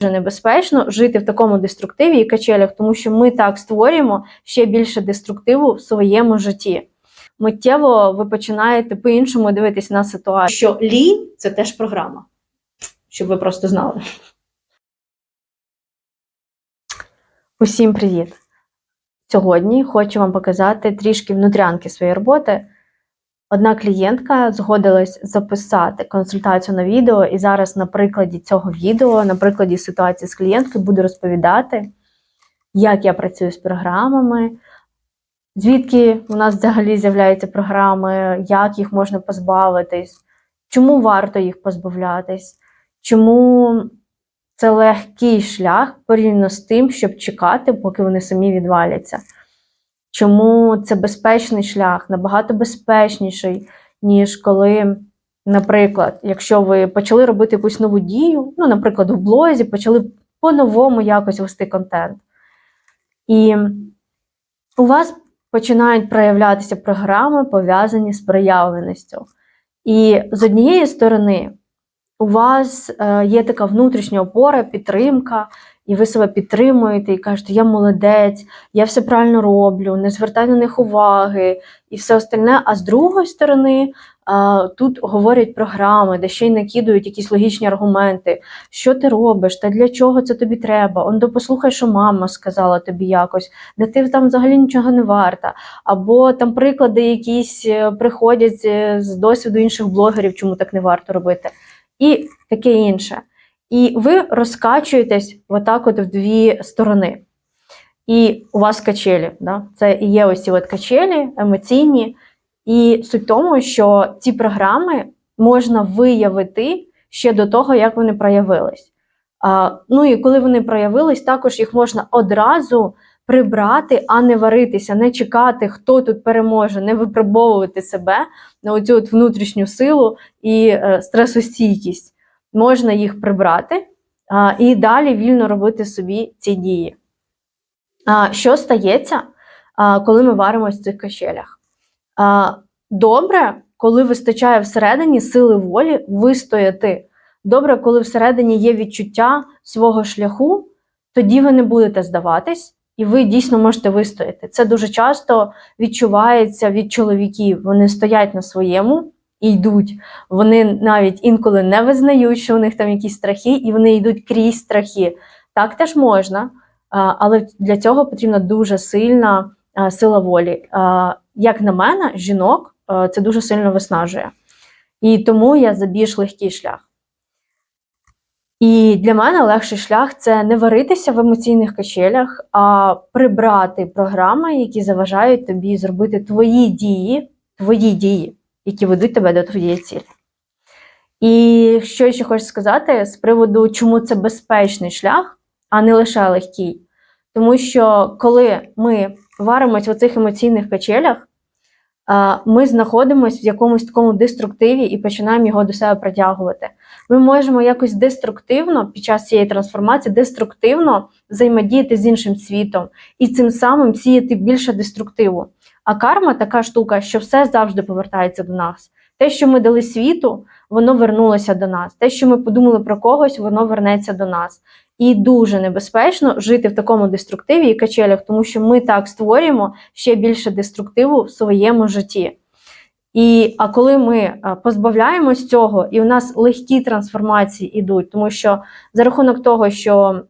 дуже небезпечно жити в такому деструктиві і качелях, тому що ми так створюємо ще більше деструктиву в своєму житті. Миттєво ви починаєте по-іншому дивитись на ситуацію. Що лінь це теж програма, щоб ви просто знали. Усім привіт! Сьогодні хочу вам показати трішки внутрянки своєї роботи. Одна клієнтка згодилась записати консультацію на відео, і зараз на прикладі цього відео, на прикладі ситуації з клієнткою, буду розповідати, як я працюю з програмами, звідки у нас взагалі з'являються програми, як їх можна позбавитись, чому варто їх позбавлятись, чому це легкий шлях порівняно з тим, щоб чекати, поки вони самі відваляться. Чому це безпечний шлях, набагато безпечніший, ніж коли, наприклад, якщо ви почали робити якусь нову дію, ну, наприклад, в блозі, почали по-новому якось вести контент. І у вас починають проявлятися програми, пов'язані з проявленістю. І з однієї сторони, у вас е, є така внутрішня опора, підтримка, і ви себе підтримуєте і кажете, я молодець, я все правильно роблю, не звертай на них уваги і все остальне. А з другої сторони, е, тут говорять програми, де ще й накидують якісь логічні аргументи. Що ти робиш, та для чого це тобі треба? Он до послухай, що мама сказала тобі якось, де ти там взагалі нічого не варта. Або там приклади якісь е, приходять з- з досвіду інших блогерів, чому так не варто робити і таке інше. І ви розкачуєтесь отак от в дві сторони. І у вас качелі. Да? Це і є ось ці от качелі емоційні. І суть тому, що ці програми можна виявити ще до того, як вони проявились. А, ну і коли вони проявились, також їх можна одразу прибрати, а не варитися, не чекати, хто тут переможе, не випробовувати себе на оцю от внутрішню силу і е, стресостійкість. Можна їх прибрати і далі вільно робити собі ці дії. Що стається, коли ми варимось в цих качелях? Добре, коли вистачає всередині сили волі вистояти. Добре, коли всередині є відчуття свого шляху, тоді ви не будете здаватись, і ви дійсно можете вистояти. Це дуже часто відчувається від чоловіків. Вони стоять на своєму і йдуть. Вони навіть інколи не визнають, що у них там якісь страхи, і вони йдуть крізь страхи. Так теж можна, але для цього потрібна дуже сильна сила волі. Як на мене, жінок це дуже сильно виснажує. І тому я за більш легкий шлях. І для мене легший шлях це не варитися в емоційних качелях, а прибрати програми, які заважають тобі зробити твої дії, твої дії, які ведуть тебе до твоєї цілі. І що ще хочу сказати з приводу, чому це безпечний шлях, а не лише легкий. Тому що коли ми варимось в цих емоційних качелях, ми знаходимося в якомусь такому деструктиві і починаємо його до себе притягувати. Ми можемо якось деструктивно під час цієї трансформації, деструктивно взаємодіяти з іншим світом і цим самим сіяти більше деструктиву. А карма така штука, що все завжди повертається до нас. Те, що ми дали світу, воно вернулося до нас. Те, що ми подумали про когось, воно вернеться до нас. І дуже небезпечно жити в такому деструктиві і качелях, тому що ми так створюємо ще більше деструктиву в своєму житті. І а коли ми позбавляємось цього, і у нас легкі трансформації йдуть, тому що за рахунок того, що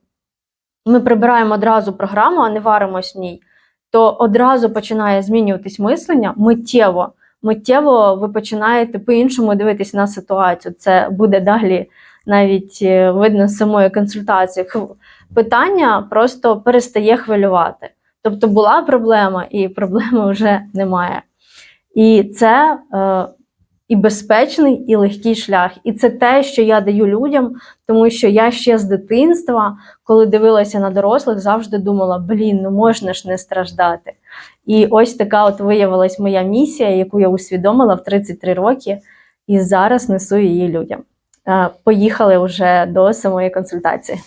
ми прибираємо одразу програму, а не варимось в ній, то одразу починає змінюватись мислення миттєво. Миттєво ви починаєте по-іншому дивитись на ситуацію. Це буде далі навіть е, видно з самої консультації. Питання просто перестає хвилювати. Тобто була проблема, і проблеми вже немає. І це е, і безпечний, і легкий шлях. І це те, що я даю людям, тому що я ще з дитинства, коли дивилася на дорослих, завжди думала: блін, ну можна ж не страждати. І ось така от виявилась моя місія, яку я усвідомила в 33 роки, і зараз несу її людям. Е, Поїхали вже до самої консультації.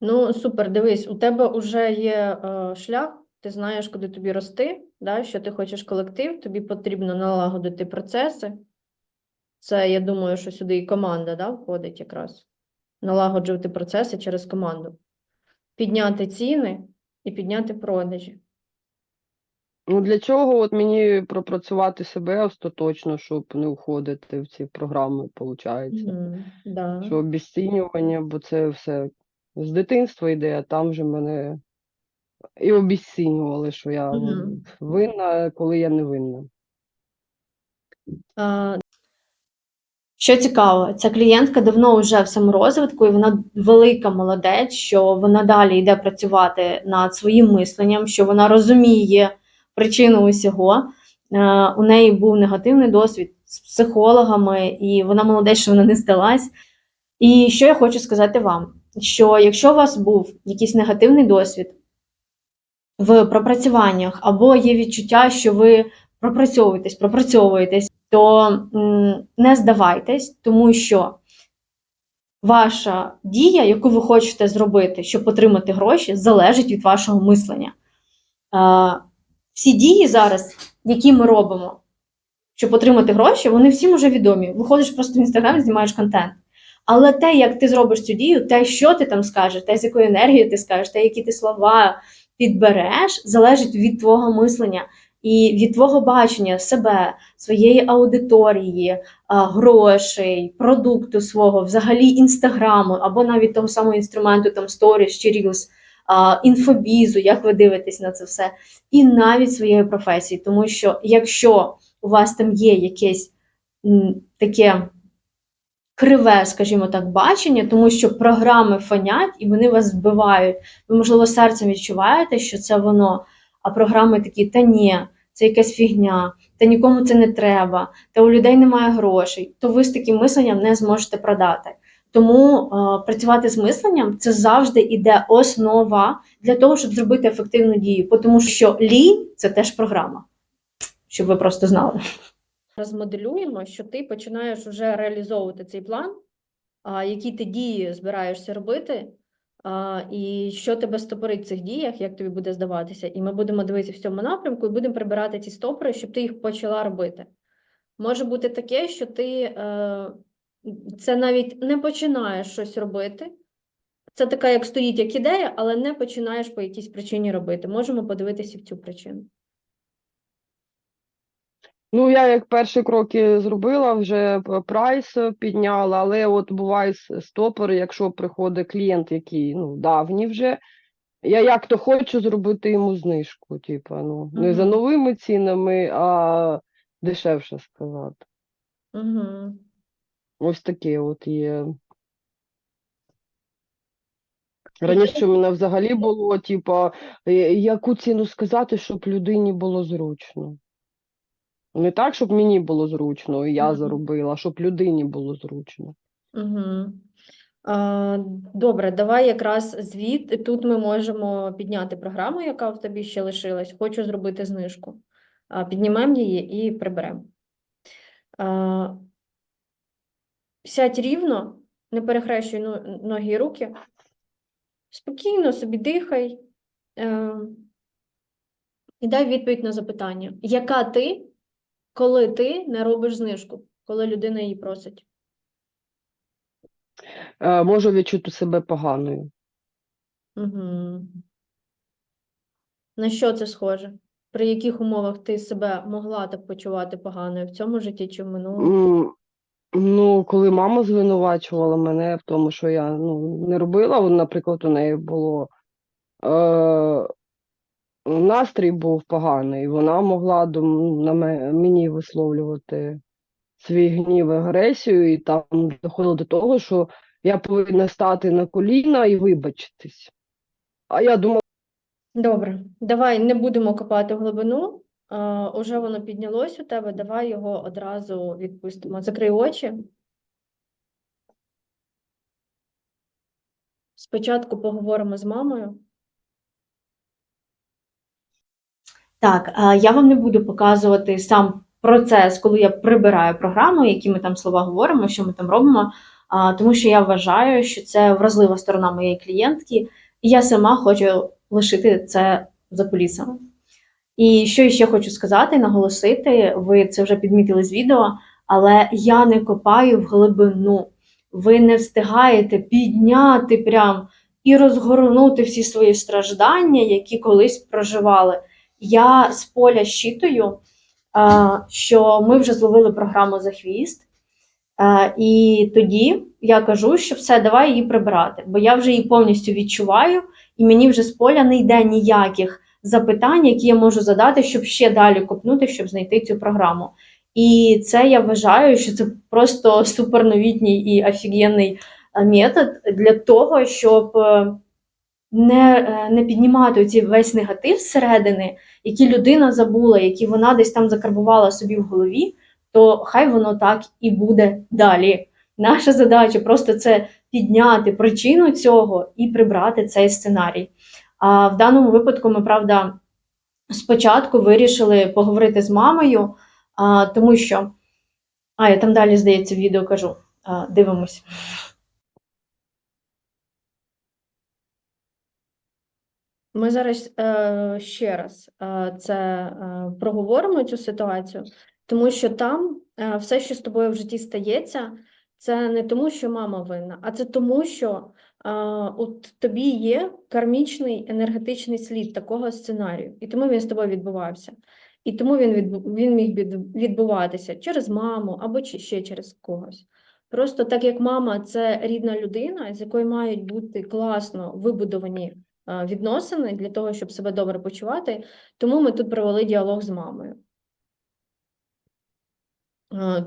Ну, супер, дивись, у тебе вже є е, шлях, ти знаєш, куди тобі рости, да, що ти хочеш колектив, тобі потрібно налагодити процеси. Це, я думаю, що сюди і команда да, входить якраз. налагоджувати процеси через команду, підняти ціни і підняти продажі. Ну, для чого от мені пропрацювати себе остаточно, щоб не входити в ці програми, виходить? Мгм, да. Що обіцінювання, бо це все з дитинства йде, а там вже мене і обіцінювали, що я Мгм. винна, коли я не винна. А, Що цікаво, ця клієнтка давно вже в саморозвитку, і вона велика молодець, що вона далі йде працювати над своїм мисленням, що вона розуміє причину усього. Е, У неї був негативний досвід з психологами, і вона молодець, що вона не здалась. І що я хочу сказати вам: що якщо у вас був якийсь негативний досвід в пропрацюваннях, або є відчуття, що ви пропрацьовуєтесь, пропрацьовуєтесь, то не здавайтесь, тому що ваша дія, яку ви хочете зробити, щоб отримати гроші, залежить від вашого мислення. Всі дії зараз, які ми робимо, щоб отримати гроші, вони всім вже відомі. Виходиш просто в інстаграм, знімаєш контент. Але те, як ти зробиш цю дію, те, що ти там скажеш, те, з якою енергією ти скажеш, те, які ти слова підбереш, залежить від твого мислення і від твого бачення себе, своєї аудиторії, грошей, продукту свого, взагалі інстаграму, або навіть того самого інструменту, там Stories чи а, інфобізу, як ви дивитесь на це все, і навіть своєї професії. Тому що якщо у вас там є якесь таке криве, скажімо так, бачення, тому що програми фонять і вони вас збивають. Ви, можливо, серцем відчуваєте, що це воно, а програми такі, та ні, це якась фігня, та нікому це не треба, та у людей немає грошей, то ви з таким мисленням не зможете продати. Тому е, працювати з мисленням це завжди іде основа для того, щоб зробити ефективну дію. Тому що лінь це теж програма, щоб ви просто знали. розмоделюємо, що ти починаєш вже реалізовувати цей план, які ти дії збираєшся робити, і що тебе стопорить в цих діях, як тобі буде здаватися. І ми будемо дивитися в цьому напрямку і будемо прибирати ці стопори, щоб ти їх почала робити. Може бути таке, що ти е, це навіть не починаєш щось робити. Це така, як стоїть як ідея, але не починаєш по якійсь причині робити. Можемо подивитися в цю причину. Ну, я як перші кроки зробила, вже прайс підняла, але от буває с- стопори, якщо приходить клієнт, який ну, давній вже, я як то хочу зробити йому знижку, типу, ну, не за новими цінами, а дешевше сказати. Угу. Ось таке от є. Раніше в мене взагалі було, типу, е, яку ціну сказати, щоб людині було зручно. Не так, щоб мені було зручно, і я заробила, а щоб людині було зручно. Угу. А, добре, давай якраз звіт. Тут ми можемо підняти програму, яка в тобі ще лишилась. Хочу зробити знижку. Піднімемо її і приберемо. Сядь рівно, не перехрещуй ноги і руки. Спокійно собі дихай. Е, і дай відповідь на запитання. Яка ти, коли ти не робиш знижку, коли людина її просить? Е, можу відчути себе поганою. Угу. На що це схоже? При яких умовах ти себе могла так почувати поганою в цьому житті чи в минулому? Ну, коли мама звинувачувала мене в тому, що я ну, не робила, наприклад, у неї було е, настрій був поганий, вона могла до, на ме- мені висловлювати свій гнів, агресію, і там доходило до того, що я повинна стати на коліна і вибачитись. А я думала, Добре, давай не будемо копати в глибину. Уже воно піднялось у тебе, давай його одразу відпустимо. Закрий очі. Спочатку поговоримо з мамою. Так, я вам не буду показувати сам процес, коли я прибираю програму, які ми там слова говоримо, що ми там робимо, тому що я вважаю, що це вразлива сторона моєї клієнтки, і я сама хочу лишити це за кулісами. І що ще хочу сказати, наголосити, ви це вже підмітили з відео, але я не копаю в глибину. ви не встигаєте підняти прям і розгорнути всі свої страждання, які колись проживали. Я з поля щитую, що ми вже зловили програму за хвіст. І тоді я кажу, що все, давай її прибирати, бо я вже її повністю відчуваю, і мені вже з поля не йде ніяких запитань, які я можу задати, щоб ще далі копнути, щоб знайти цю програму. І це я вважаю, що це просто суперновітній і офігенний е, метод для того, щоб е, не, е, не піднімати ці весь негатив зсередини, який людина забула, які вона десь там закарбувала собі в голові, то хай воно так і буде далі. Наша задача просто це підняти причину цього і прибрати цей сценарій. А в даному випадку ми, правда, спочатку вирішили поговорити з мамою, а, тому що. А, я там далі, здається, в відео кажу. А, дивимось. Ми зараз е, ще раз е, це е, проговоримо цю ситуацію, тому що там е, все, що з тобою в житті стається, це не тому, що мама винна, а це тому, що от тобі є кармічний енергетичний слід такого сценарію, і тому він з тобою відбувався. І тому він він міг відбуватися через маму або ще через когось. Просто так як мама це рідна людина, з якою мають бути класно вибудовані відносини для того, щоб себе добре почувати, тому ми тут провели діалог з мамою.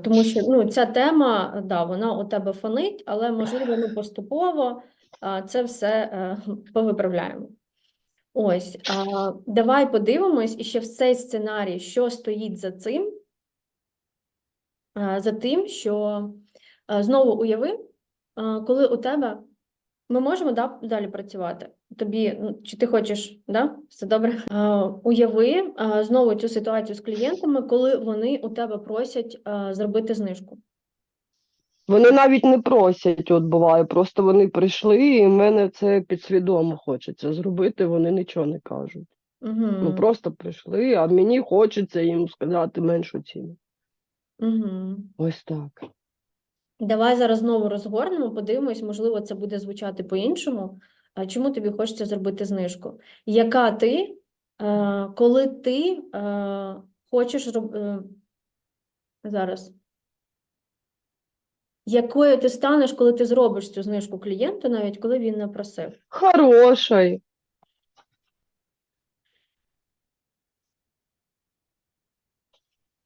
Тому що ну, ця тема, да, вона у тебе фонить, але можливо ми поступово це все е, повиправляємо. Ось, давай подивимось і ще в цей сценарій, що стоїть за цим, за тим, що е, знову уяви, коли у тебе ми можемо да, далі працювати. Тобі ну, чи ти хочеш, да? Все добре? Уяви знову цю ситуацію з клієнтами, коли вони у тебе просять е, зробити знижку. Вони навіть не просять, от буває, просто вони прийшли, і в мене це підсвідомо хочеться зробити, вони нічого не кажуть. Угу. Ну просто прийшли, а мені хочеться їм сказати меншу ціну. Угу. Ось так. Давай зараз знову розгорнемо, подивимось, можливо, це буде звучати по-іншому. Чому тобі хочеться зробити знижку? Яка ти, е, коли ти е, хочеш роб... е, зараз? Якою ти станеш, коли ти зробиш цю знижку клієнту, навіть коли він не просив? Хороший.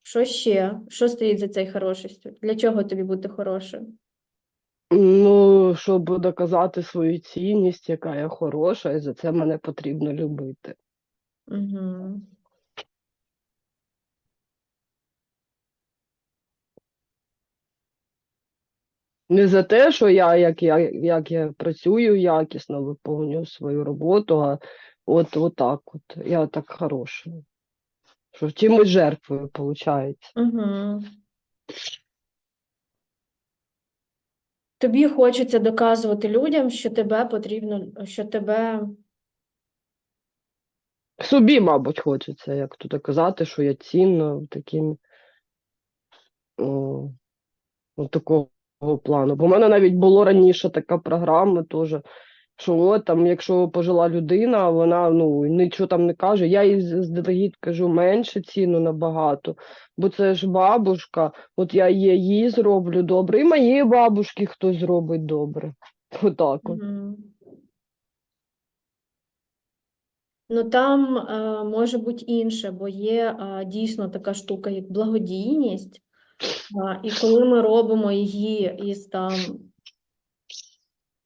Що ще? Що стоїть за цією хорошістю? Для чого тобі бути хорошою? Ну, щоб доказати свою цінність, яка я хороша, і за це мене потрібно любити. Угу. Не за те, що я як я, як я працюю якісно, виповнюю свою роботу, а от, от так от. Я так хороша. Що чимось жертвою, виходить. Угу. Тобі хочеться доказувати людям, що тебе потрібно, що тебе. Собі, мабуть, хочеться, як тут казати, що я цінна таким о, от такого плану. Бо в мене навіть було раніше така програма теж, що от там, якщо пожила людина, вона ну нічого там не каже. Я їй заздалегідь кажу менше ціну набагато, бо це ж бабушка, от я їй зроблю добре, і моїй бабушці хтось зробить добре. Отак от. Ну там е, може бути інше, бо є е, дійсно така штука, як благодійність. І коли ми робимо її із там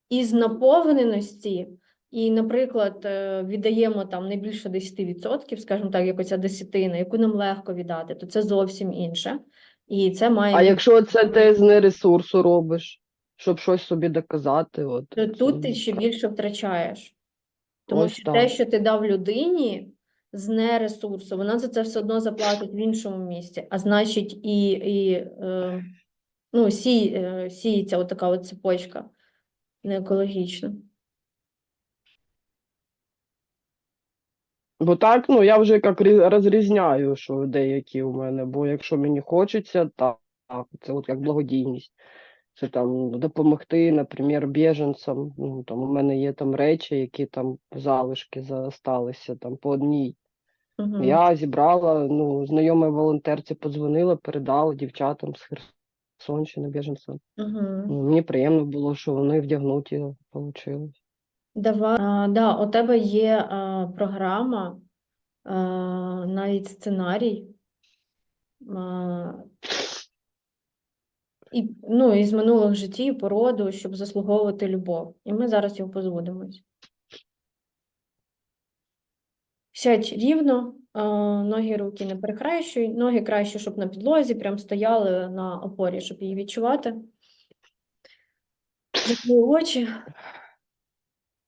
із наповненості, і, наприклад, е, віддаємо там не більше 10%, скажімо так, як оця десятина, яку нам легко віддати, то це зовсім інше. І це має А якщо це ти з нересурсу робиш, щоб щось собі доказати, от то тут ти ще більше втрачаєш. Тому Ось що те, що ти дав людині з нересурсу, вона за це все одно заплатить в іншому місці. А значить, і, і е, ну, сій, е, сіється отака от цепочка неекологічна. Бо так, ну я вже як розрізняю, що деякі у мене, бо якщо мені хочеться, так, це от як благодійність. Це там допомогти, наприклад, біженцям. Ну, там, у мене є там речі, які там залишки залишилися там по одній. Угу. Я зібрала, ну, знайомій волонтерці подзвонила, передала дівчатам з Херсонщини біженцям. Угу. Ну, мені приємно було, що вони вдягнуті вийшло. Давай, а, да, у тебе є а, програма, а, навіть сценарій. А, і, ну, із минулих життів, породу, щоб заслуговувати любов. І ми зараз його позводимось. Сядь рівно, а, ноги, руки не перехрещуй, ноги краще, щоб на підлозі, прям стояли на опорі, щоб її відчувати. Закрий очі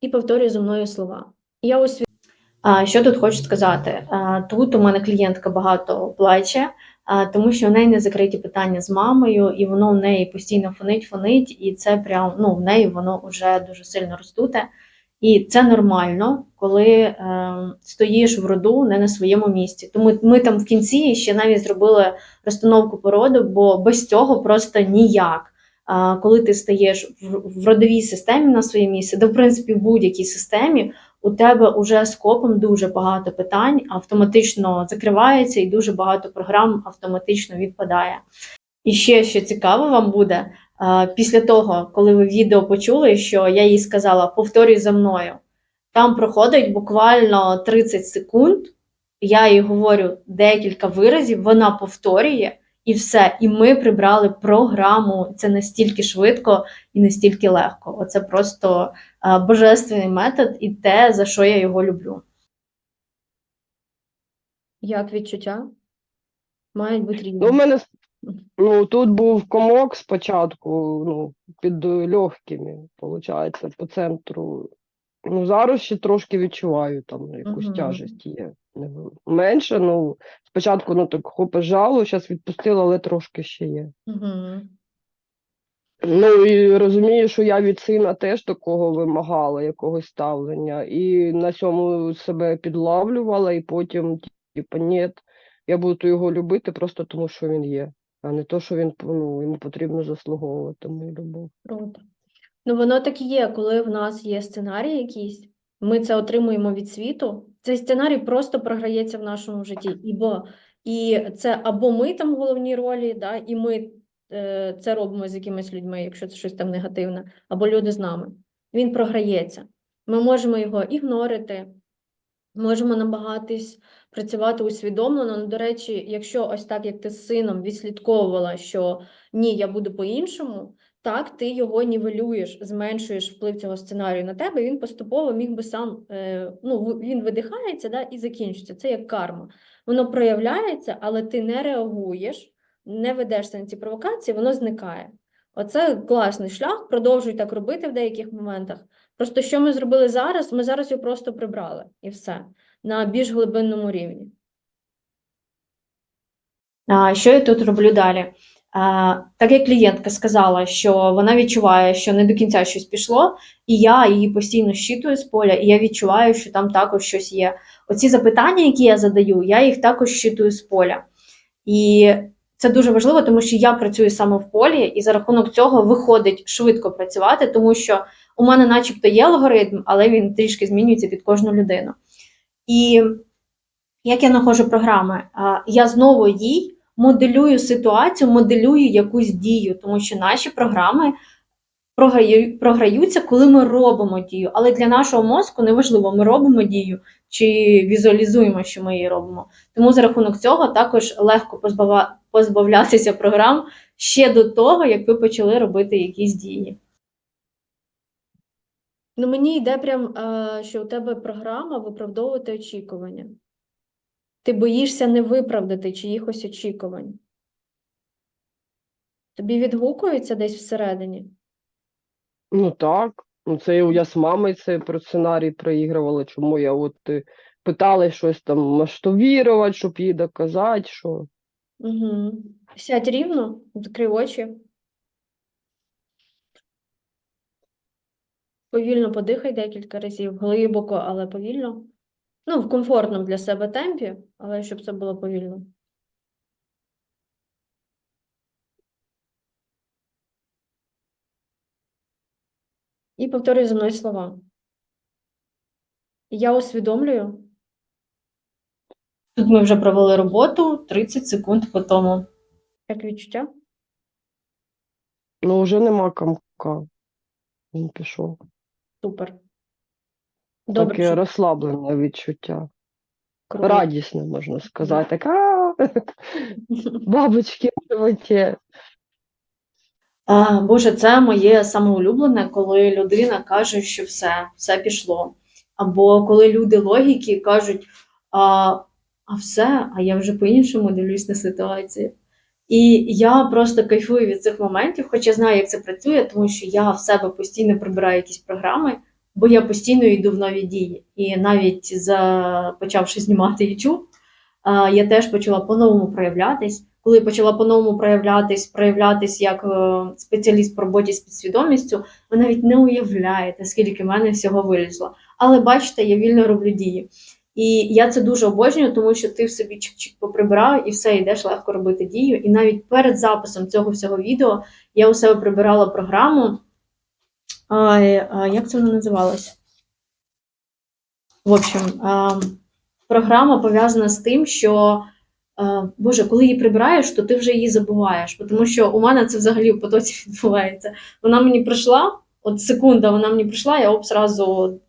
і повторюй за мною слова. Я. А, що тут хочу сказати? Тут у мене клієнтка багато плаче, тому що в неї не закриті питання з мамою, і воно в неї постійно фонить, фонить, і це прям ну, в неї воно вже дуже сильно роздуте. І це нормально, коли е, стоїш в роду не на своєму місці. Тому ми там в кінці ще навіть зробили розстановку породу, бо без цього просто ніяк. А, коли ти стаєш в, в родовій системі на своє місце, де в принципі в будь-якій системі у тебе уже скопом дуже багато питань автоматично закривається, і дуже багато програм автоматично відпадає. І ще що цікаво вам буде, після того, коли ви відео почули, що я їй сказала повторюй за мною, там проходить буквально 30 секунд. Я їй говорю декілька виразів, вона повторює, і все. І ми прибрали програму. Це настільки швидко і настільки легко. Оце просто а, божественний метод і те, за що я його люблю. Як відчуття? Мають бути рівні. Ну, у мене с- ну, тут був комок спочатку, ну, під легкими, виходить, по центру. Ну, зараз ще трошки відчуваю, там якусь Мгм. тяжесть є. Менше, ну, спочатку, ну, так хопе жало, зараз відпустила, але трошки ще є. Угу. Ну і розумію, що я від сина теж такого вимагала, якогось ставлення, і на цьому себе підлавлювала, і потім, типу, ні, я буду його любити просто тому, що він є, а не то, що він ну, йому потрібно заслуговувати мою любов. Круто. Ну, воно так і є, коли в нас є сценарій якийсь, ми це отримуємо від світу. Цей сценарій просто програється в нашому житті. І, бо, і це або ми там в головній ролі, да, і ми е, це робимо з якимись людьми, якщо це щось там негативне, або люди з нами. Він програється. Ми можемо його ігнорити, можемо намагатись працювати усвідомлено. Ну, до речі, якщо ось так, як ти з сином відслідковувала, що ні, я буду по-іншому, так ти його нівелюєш, зменшуєш вплив цього сценарію на тебе, він поступово міг би сам, е, ну, він видихається да, і закінчиться. Це як карма. Воно проявляється, але ти не реагуєш, не ведешся на ці провокації, воно зникає. Оце класний шлях, продовжуй так робити в деяких моментах. Просто що ми зробили зараз? Ми зараз його просто прибрали і все на більш глибинному рівні. Що я тут роблю далі? Так як клієнтка сказала, що вона відчуває, що не до кінця щось пішло, і я її постійно щитую з поля, і я відчуваю, що там також щось є. Оці запитання, які я задаю, я їх також щитую з поля. І це дуже важливо, тому що я працюю саме в полі, і за рахунок цього виходить швидко працювати, тому що у мене, начебто, є алгоритм, але він трішки змінюється під кожну людину. І як я знаходжу програми, я знову їй моделюю ситуацію, моделюю якусь дію, тому що наші програми програються, коли ми робимо дію. Але для нашого мозку неважливо, ми робимо дію чи візуалізуємо, що ми її робимо. Тому за рахунок цього також легко позбавлятися програм ще до того, як ви почали робити якісь дії. Ну, мені йде прям, е, що у тебе програма виправдовувати очікування. Ти боїшся не виправдати чиїхось очікувань. Тобі відгукується десь всередині? Ну так, ну це я з мамою це про сценарій проігрувала, чому я от е, питала щось там масштабувати, щоб їй доказати, що. Угу. Сядь рівно, закрий очі. Повільно подихай декілька разів, глибоко, але повільно. Ну, в комфортному для себе темпі, але щоб це було повільно. І повторюй за мною слова. Я усвідомлюю, Тут ми вже провели роботу 30 секунд по тому. як відчуття. Ну, вже нема камка. Він пішов. Супер. Добре, Таке що розслаблене відчуття. круто. Радісне, можна сказати. Так, «А, бабочки в животі. А, Боже, це моє самоулюблене, коли людина каже, що все, все пішло. Або коли люди логіки кажуть, а, а все, а я вже по-іншому дивлюсь на ситуацію. І я просто кайфую від цих моментів, хоча знаю, як це працює, тому що я в себе постійно прибираю якісь програми, бо я постійно йду в нові дії. І навіть за почавши знімати YouTube, я теж почала по-новому проявлятись. Коли почала по-новому проявлятись, проявлятись як е, спеціаліст по роботі з підсвідомістю, ви навіть не уявляєте, скільки в мене всього вилізло. Але бачите, я вільно роблю дії. І я це дуже обожнюю, тому що ти в собі чик-чик поприбирав і все, йдеш легко робити дію. І навіть перед записом цього всього відео я у себе прибирала програму. А, а, як це вона називалась? В общем, а, програма пов'язана з тим, що Боже, коли її прибираєш, то ти вже її забуваєш. Тому що у мене це взагалі в потоці відбувається. Вона мені прийшла, от секунда, вона мені прийшла, я оп, зразу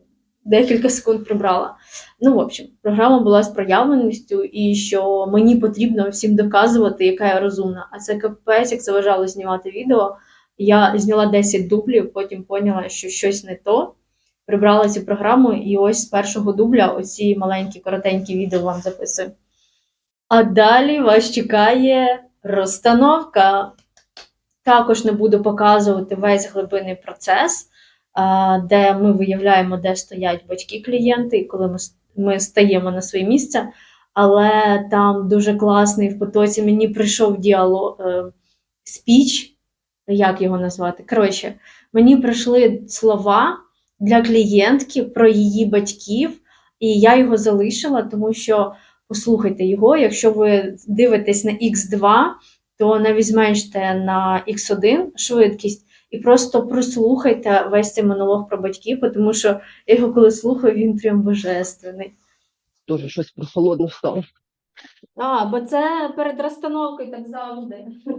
декілька секунд прибрала. Ну, в общем, програма була з проявленістю, і що мені потрібно всім доказувати, яка я розумна. А це капець, як заважало знімати відео. Я зняла 10 дублів, потім поняла, що щось не то. Прибрала цю програму, і ось з першого дубля оці маленькі коротенькі відео вам записую. А далі вас чекає розстановка. Також не буду показувати весь глибинний процес, де ми виявляємо, де стоять батьки-клієнти, і коли ми, ми стаємо на своє місце. Але там дуже класний в потоці мені прийшов діалог, е, спіч, як його назвати? Коротше, мені прийшли слова для клієнтки про її батьків, і я його залишила, тому що послухайте його. Якщо ви дивитесь на X2, то навіть зменште на X1 швидкість і просто прослухайте весь цей монолог про батьків, тому що я його коли слухаю, він прям божественний. Дуже щось прохолодно стало. А, бо це перед розстановкою так завжди.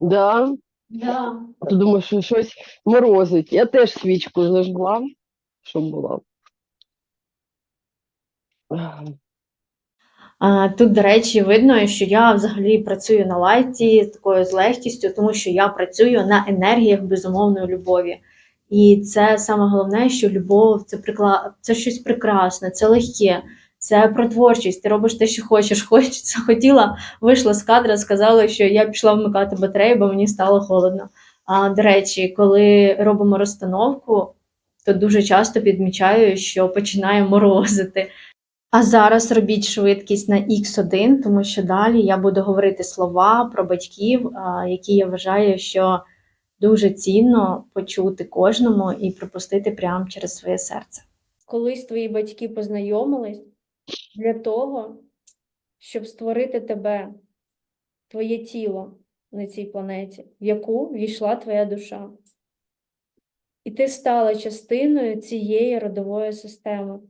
Да? Да. Ти думаєш, що щось морозить. Я теж свічку зажгла, щоб була. Тут, до речі, видно, що я взагалі працюю на лайті такою з легкістю, тому що я працюю на енергіях безумовної любові. І це саме головне, що любов це прикла... це щось прекрасне, це легке, це про творчість. Ти робиш те, що хочеш. Хочеться, хотіла, вийшла з кадра, сказала, що я пішла вмикати батарею, бо мені стало холодно. А до речі, коли робимо розстановку, то дуже часто підмічаю, що починає морозити. А зараз робіть швидкість на X1, тому що далі я буду говорити слова про батьків, які я вважаю, що дуже цінно почути кожному і пропустити прямо через своє серце. Колись твої батьки познайомились для того, щоб створити тебе, твоє тіло на цій планеті, в яку війшла твоя душа. І ти стала частиною цієї родової системи.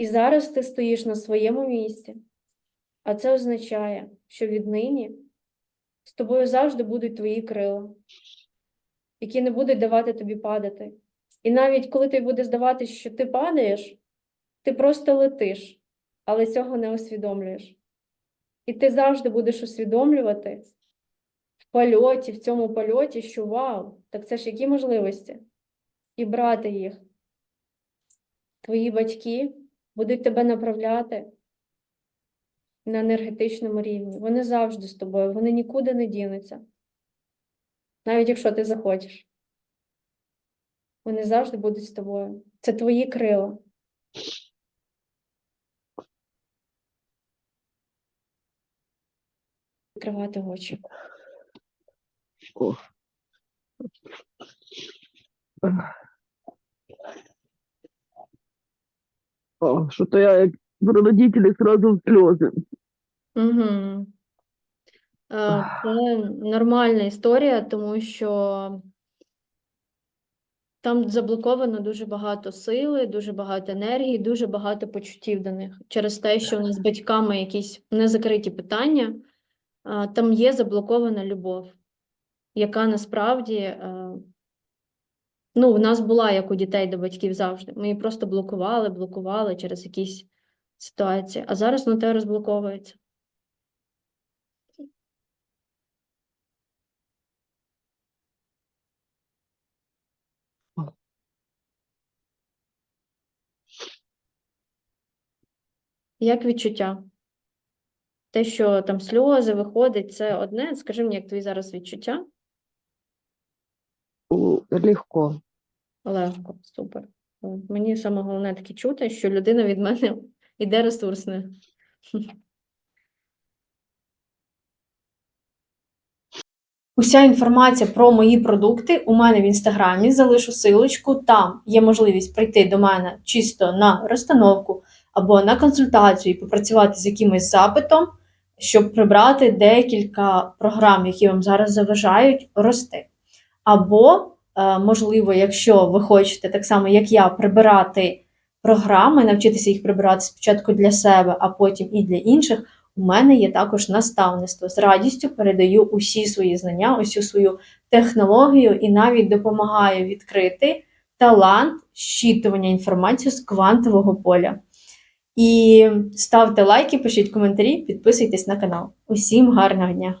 І зараз ти стоїш на своєму місці. А це означає, що віднині з тобою завжди будуть твої крила, які не будуть давати тобі падати. І навіть коли тобі буде здаватися, що ти падаєш, ти просто летиш, але цього не усвідомлюєш. І ти завжди будеш усвідомлювати в польоті, в цьому польоті, що вау, так це ж які можливості? І брати їх. Твої батьки будуть тебе направляти на енергетичному рівні. Вони завжди з тобою, вони нікуди не дінуться. Навіть якщо ти захочеш. Вони завжди будуть з тобою. Це твої крила. Відкривати очі. О. О, що то я як родителі сразу в сльози. Угу. Це нормальна історія, тому що Там заблоковано дуже багато сили, дуже багато енергії, дуже багато почуттів до них. Через те, що у нас з батьками якісь незакриті питання, а, там є заблокована любов, яка насправді е, ну, в нас була як у дітей до батьків завжди. Ми її просто блокували, блокували через якісь ситуації. А зараз воно те розблоковується. Як відчуття? Те, що там сльози виходить, це одне. Скажи мені, як твої зараз відчуття? Легко. Легко, супер. Мені саме головне таке чути, що людина від мене йде ресурсна. Уся інформація про мої продукти у мене в інстаграмі. Залишу силочку. Там є можливість прийти до мене чисто на розстановку або на консультацію і попрацювати з якимось запитом, щоб прибрати декілька програм, які вам зараз заважають рости. Або, можливо, якщо ви хочете так само, як я, прибирати програми, навчитися їх прибирати спочатку для себе, а потім і для інших. У мене є також наставництво. З радістю передаю усі свої знання, усю свою технологію і навіть допомагаю відкрити талант щитування інформації з квантового поля. І ставте лайки, пишіть коментарі, підписуйтесь на канал. Усім гарного дня!